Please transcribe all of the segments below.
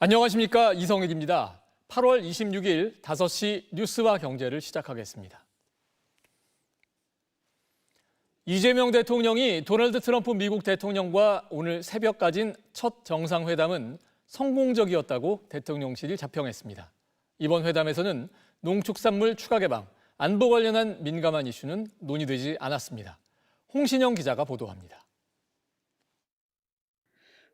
안녕하십니까 이성일입니다. 8월 26일 5시 뉴스와 경제를 시작하겠습니다. 이재명 대통령이 도널드 트럼프 미국 대통령과 오늘 새벽 가진 첫 정상회담은 성공적이었다고 대통령실이 자평했습니다. 이번 회담에서는 농축산물 추가 개방, 안보 관련한 민감한 이슈는 논의되지 않았습니다. 홍신영 기자가 보도합니다.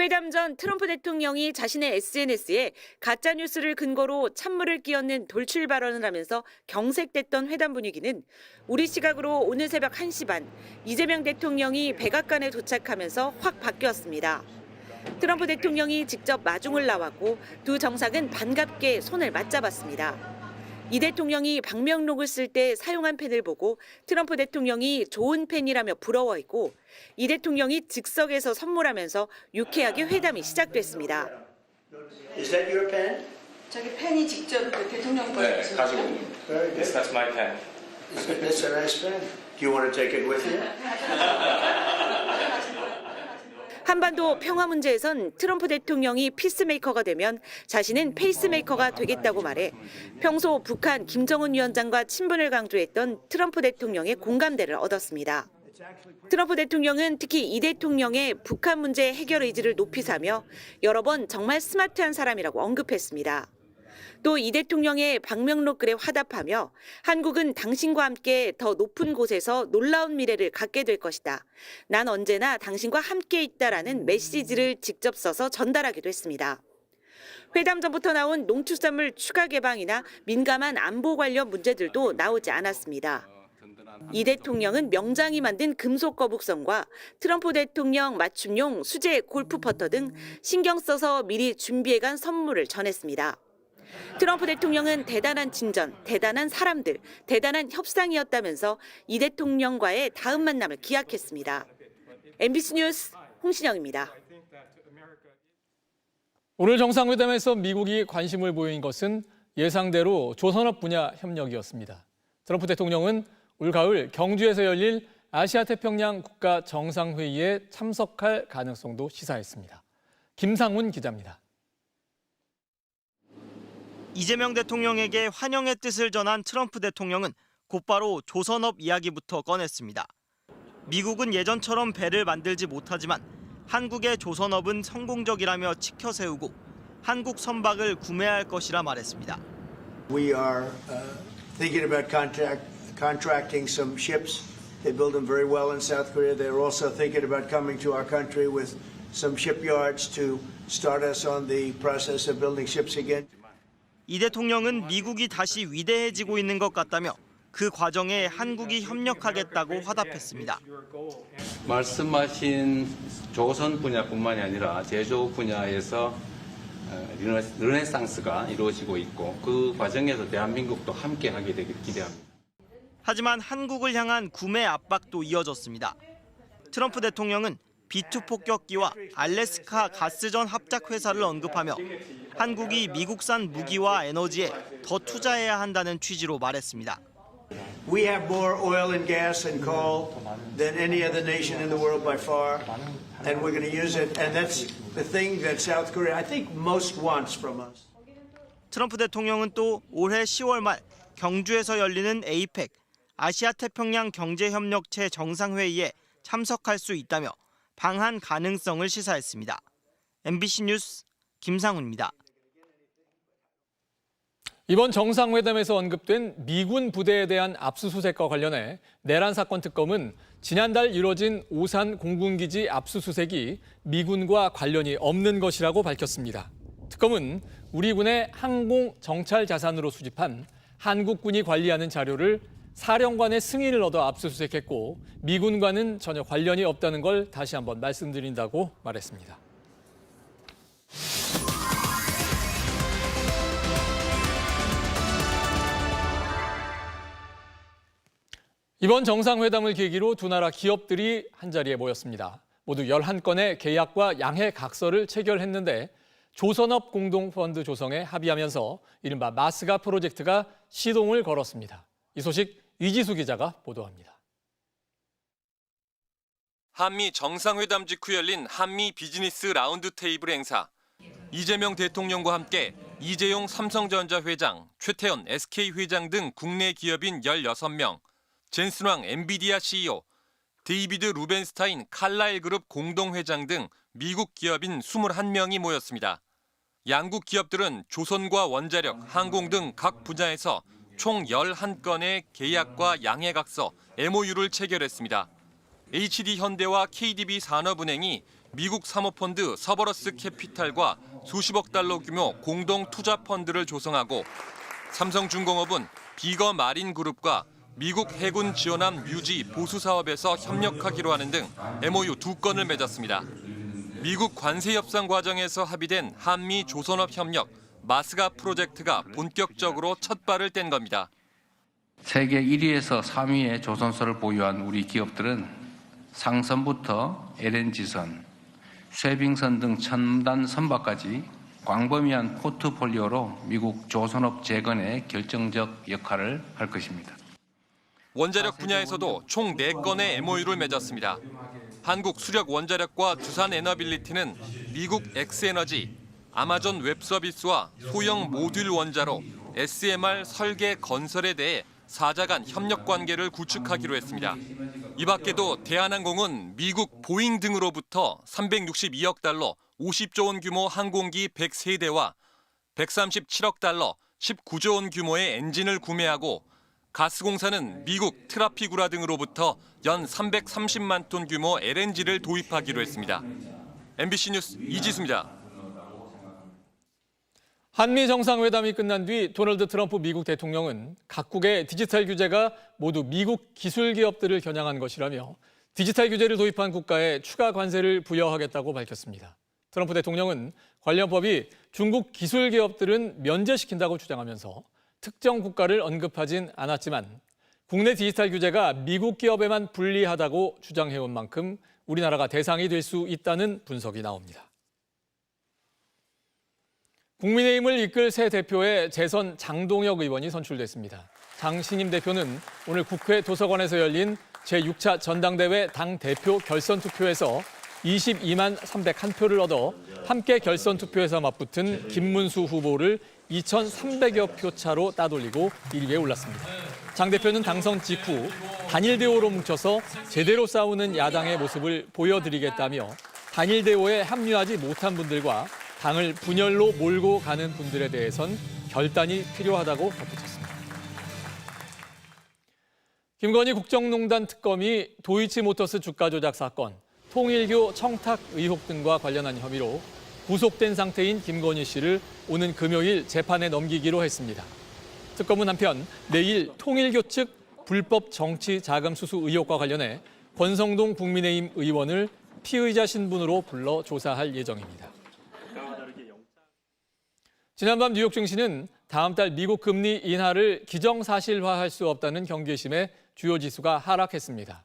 회담 전 트럼프 대통령이 자신의 SNS에 가짜 뉴스를 근거로 찬물을 끼얹는 돌출 발언을 하면서 경색됐던 회담 분위기는 우리 시각으로 오늘 새벽 1시 반 이재명 대통령이 백악관에 도착하면서 확 바뀌었습니다. 트럼프 대통령이 직접 마중을 나왔고 두 정상은 반갑게 손을 맞잡았습니다. 이 대통령이 방명록을 쓸 때 사용한 펜을 보고 트럼프 대통령이 좋은 펜이라며 부러워했고 이 대통령이 즉석에서 선물하면서 유쾌하게 회담이 시작됐습니다. Is that your pen? 저기 팬이 직접 그 대통령 거 네, 주셨죠? 가지고. Very Yes, that's my pen. That's a nice pen. Do you want to take it with you? 한반도 평화 문제에선 트럼프 대통령이 피스메이커가 되면 자신은 페이스메이커가 되겠다고 말해 평소 북한 김정은 위원장과 친분을 강조했던 트럼프 대통령의 공감대를 얻었습니다. 트럼프 대통령은 특히 이 대통령의 북한 문제 해결 의지를 높이 사며 여러 번 정말 스마트한 사람이라고 언급했습니다. 또 이 대통령의 방명록 글에 화답하며 한국은 당신과 함께 더 높은 곳에서 놀라운 미래를 갖게 될 것이다. 난 언제나 당신과 함께 있다라는 메시지를 직접 써서 전달하기도 했습니다. 회담 전부터 나온 농축산물 추가 개방이나 민감한 안보 관련 문제들도 나오지 않았습니다. 이 대통령은 명장이 만든 금속 거북선과 트럼프 대통령 맞춤용 수제 골프 퍼터 등 신경 써서 미리 준비해간 선물을 전했습니다. 트럼프 대통령은 대단한 진전, 대단한 사람들, 대단한 협상이었다면서 이 대통령과의 다음 만남을 기약했습니다. MBC 뉴스 홍신영입니다. 오늘 정상회담에서 미국이 관심을 보인 것은 예상대로 조선업 분야 협력이었습니다. 트럼프 대통령은 올 가을 경주에서 열릴 아시아 태평양 국가 정상회의에 참석할 가능성도 시사했습니다. 김상훈 기자입니다. 이재명 대통령에게 환영의 뜻을 전한 트럼프 대통령은 곧바로 조선업 이야기부터 꺼냈습니다. 미국은 예전처럼 배를 만들지 못하지만 한국의 조선업은 성공적이라며 치켜 세우고 한국 선박을 구매할 것이라 말했습니다. We are uh, thinking about contract, contracting some ships. They build them very well in South Korea. They're also thinking about coming to our country with some shipyards to start us on the process of building ships again. 이 대통령은 미국이 다시 위대해지고 있는 것 같다며 그 과정에 한국이 협력하겠다고 화답했습니다. 말씀하신 조선 분야뿐만이 아니라 제조 분야에서 어, 르네- 르네상스가 이루어지고 있고 그 과정에서 대한민국도 함께 하게 되길 기대합니다. 하지만 한국을 향한 구매 압박도 이어졌습니다. 트럼프 대통령은 B2 폭격기와 알래스카 가스전 합작 회사를 언급하며 한국이 미국산 무기와 에너지에 더 투자해야 한다는 취지로 말했습니다. We have more oil and gas and coal than any other nation in the world by far, and we're going to use it. And that's the thing that South Korea, I think, most wants from us. 트럼프 대통령은 또 올해 10월 말 경주에서 열리는 에이펙 아시아 태평양 경제협력체 정상회의에 참석할 수 있다며 방한 가능성을 시사했습니다. MBC 뉴스 김상훈입니다. 이번 정상회담에서 언급된 미군 부대에 대한 압수수색과 관련해 내란 사건 특검은 지난달 이뤄진 오산 공군기지 압수수색이 미군과 관련이 없는 것이라고 밝혔습니다. 특검은 우리 군의 항공 정찰 자산으로 수집한 한국군이 관리하는 자료를 사령관의 승인을 얻어 압수수색했고 미군과는 전혀 관련이 없다는 걸 다시 한번 말씀드린다고 말했습니다. 이번 정상회담을 계기로 두 나라 기업들이 한자리에 모였습니다. 모두 11건의 계약과 양해 각서를 체결했는데 조선업 공동펀드 조성에 합의하면서 이른바 마스가 프로젝트가 시동을 걸었습니다. 이 소식 이지수 기자가 보도합니다. 한미 정상회담 직후 열린 한미 비즈니스 라운드 테이블 행사. 이재명 대통령과 함께 이재용 삼성전자 회장, 최태원 SK 회장 등 국내 기업인 16명, 젠슨왕 엔비디아 CEO, 데이비드 루벤스타인 칼라일 그룹 공동회장 등 미국 기업인 21명이 모였습니다. 양국 기업들은 조선과 원자력, 항공 등 각 분야에서 총 11건의 계약과 양해각서, MOU를 체결했습니다. HD 현대와 KDB 산업은행이 미국 사모펀드 서버러스 캐피탈과 수십억 달러 규모 공동 투자 펀드를 조성하고 삼성중공업은 비거 마린 그룹과 미국 해군 지원함 유지 보수 사업에서 협력하기로 하는 등 MOU 두 건을 맺었습니다. 미국 관세 협상 과정에서 합의된 한미 조선업 협력 마스가 프로젝트가 본격적으로 첫 발을 뗀 겁니다. 세계 1위에서 3위의 조선소를 보유한 우리 기업들은 상선부터 LNG선, 쇠빙선 등 첨단 선박까지 광범위한 포트폴리오로 미국 조선업 재건에 결정적 역할을 할 것입니다. 원자력 분야에서도 총 4건의 MOU를 맺었습니다. 한국 수력 원자력과 두산 에너빌리티는 미국 엑스에너지, 아마존 웹 서비스와 소형 모듈 원자로 SMR 설계 건설에 대해 사자 간 협력 관계를 구축하기로 했습니다. 이 밖에도 대한항공은 미국 보잉 등으로부터 362억 달러 50조 원 규모 항공기 103대와 137억 달러 19조 원 규모의 엔진을 구매하고 가스공사는 미국 트라피구라 등으로부터 연 330만 톤 규모 LNG를 도입하기로 했습니다. MBC 뉴스 이지수입니다. 한미 정상회담이 끝난 뒤 도널드 트럼프 미국 대통령은 각국의 디지털 규제가 모두 미국 기술 기업들을 겨냥한 것이라며 디지털 규제를 도입한 국가에 추가 관세를 부여하겠다고 밝혔습니다. 트럼프 대통령은 관련 법이 중국 기술 기업들은 면제시킨다고 주장하면서 특정 국가를 언급하진 않았지만 국내 디지털 규제가 미국 기업에만 불리하다고 주장해온 만큼 우리나라가 대상이 될 수 있다는 분석이 나옵니다. 국민의힘을 이끌 새 대표에 재선 장동혁 의원이 선출됐습니다. 장 신임 대표는 오늘 국회 도서관에서 열린 제6차 전당대회 당 대표 결선 투표에서 22만 301표를 얻어 함께 결선 투표에서 맞붙은 김문수 후보를 2,300여 표 차로 따돌리고 1위에 올랐습니다. 장 대표는 당선 직후 단일 대오로 뭉쳐서 제대로 싸우는 야당의 모습을 보여드리겠다며 단일 대오에 합류하지 못한 분들과 당을 분열로 몰고 가는 분들에 대해선 결단이 필요하다고 덧붙였습니다. 김건희 국정농단 특검이 도이치모터스 주가 조작 사건, 통일교 청탁 의혹 등과 관련한 혐의로 구속된 상태인 김건희 씨를 오는 금요일 재판에 넘기기로 했습니다. 특검은 한편 내일 통일교 측 불법 정치 자금 수수 의혹과 관련해 권성동 국민의힘 의원을 피의자 신분으로 불러 조사할 예정입니다. 지난밤 뉴욕 증시는 다음 달 미국 금리 인하를 기정사실화할 수 없다는 경계심에 주요 지수가 하락했습니다.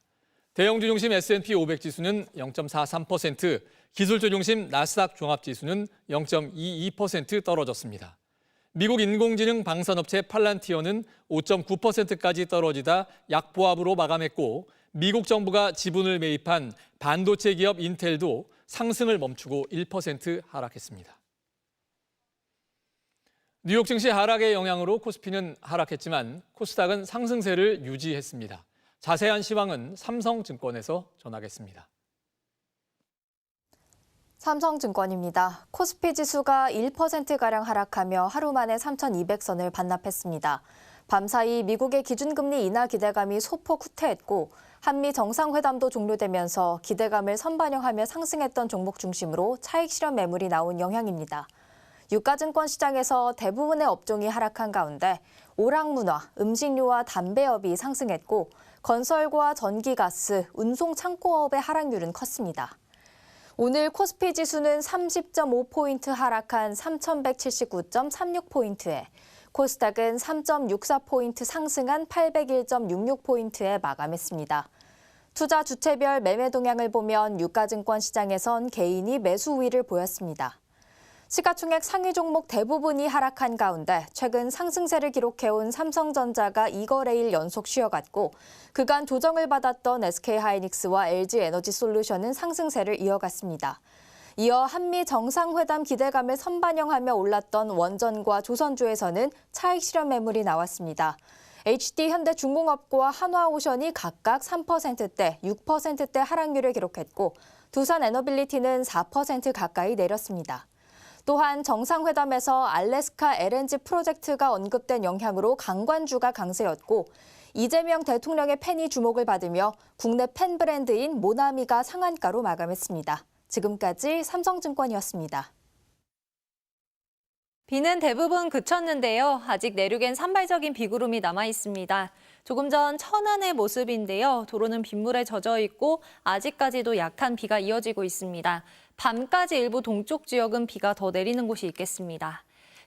대형주 중심 S&P 500 지수는 0.43%, 기술주 중심 나스닥 종합 지수는 0.22% 떨어졌습니다. 미국 인공지능 방산업체 팔란티어는 5.9%까지 떨어지다 약보합으로 마감했고 미국 정부가 지분을 매입한 반도체 기업 인텔도 상승을 멈추고 1% 하락했습니다. 뉴욕 증시 하락의 영향으로 코스피는 하락했지만 코스닥은 상승세를 유지했습니다. 자세한 시황은 삼성증권에서 전하겠습니다. 삼성증권입니다. 코스피 지수가 1%가량 하락하며 하루 만에 3,200선을 반납했습니다. 밤사이 미국의 기준금리 인하 기대감이 소폭 후퇴했고 한미 정상회담도 종료되면서 기대감을 선반영하며 상승했던 종목 중심으로 차익 실현 매물이 나온 영향입니다. 유가증권 시장에서 대부분의 업종이 하락한 가운데 오락문화, 음식료와 담배업이 상승했고 건설과 전기가스, 운송창고업의 하락률은 컸습니다. 오늘 코스피 지수는 30.5포인트 하락한 3,179.36포인트에 코스닥은 3.64포인트 상승한 801.66포인트에 마감했습니다. 투자 주체별 매매 동향을 보면 유가증권 시장에선 개인이 매수 우위를 보였습니다. 시가총액 상위 종목 대부분이 하락한 가운데 최근 상승세를 기록해온 삼성전자가 2거래일 연속 쉬어갔고 그간 조정을 받았던 SK하이닉스와 LG에너지솔루션은 상승세를 이어갔습니다. 이어 한미 정상회담 기대감을 선반영하며 올랐던 원전과 조선주에서는 차익 실현 매물이 나왔습니다. HD 현대중공업과 한화오션이 각각 3%대, 6%대 하락률을 기록했고 두산 에너빌리티는 4% 가까이 내렸습니다. 또한 정상회담에서 알래스카 LNG 프로젝트가 언급된 영향으로 강관주가 강세였고 이재명 대통령의 팬이 주목을 받으며 국내 팬 브랜드인 모나미가 상한가로 마감했습니다. 지금까지 삼성증권이었습니다. 비는 대부분 그쳤는데요. 아직 내륙엔 산발적인 비구름이 남아 있습니다. 조금 전 천안의 모습인데요. 도로는 빗물에 젖어 있고 아직까지도 약한 비가 이어지고 있습니다. 밤까지 일부 동쪽 지역은 비가 더 내리는 곳이 있겠습니다.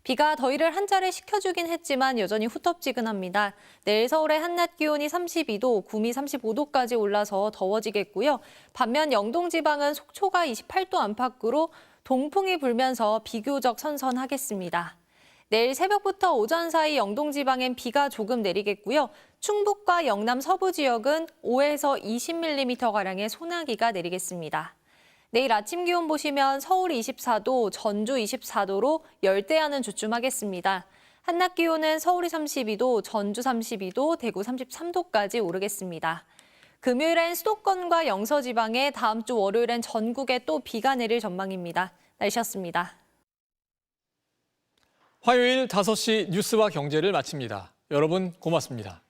비가 더위를 한 자리 식혀주긴 했지만 여전히 후텁지근합니다. 내일 서울의 한낮 기온이 32도, 구미 35도까지 올라서 더워지겠고요. 반면 영동 지방은 속초가 28도 안팎으로 동풍이 불면서 비교적 선선하겠습니다. 내일 새벽부터 오전 사이 영동 지방엔 비가 조금 내리겠고요. 충북과 영남 서부 지역은 5에서 20mm가량의 소나기가 내리겠습니다. 내일 아침 기온 보시면 서울 24도, 전주 24도로 열대야는 주춤하겠습니다. 한낮 기온은 서울이 32도, 전주 32도, 대구 33도까지 오르겠습니다. 금요일엔 수도권과 영서 지방에 다음 주 월요일엔 전국에 또 비가 내릴 전망입니다. 날씨였습니다. 화요일 5시 뉴스와 경제를 마칩니다. 여러분 고맙습니다.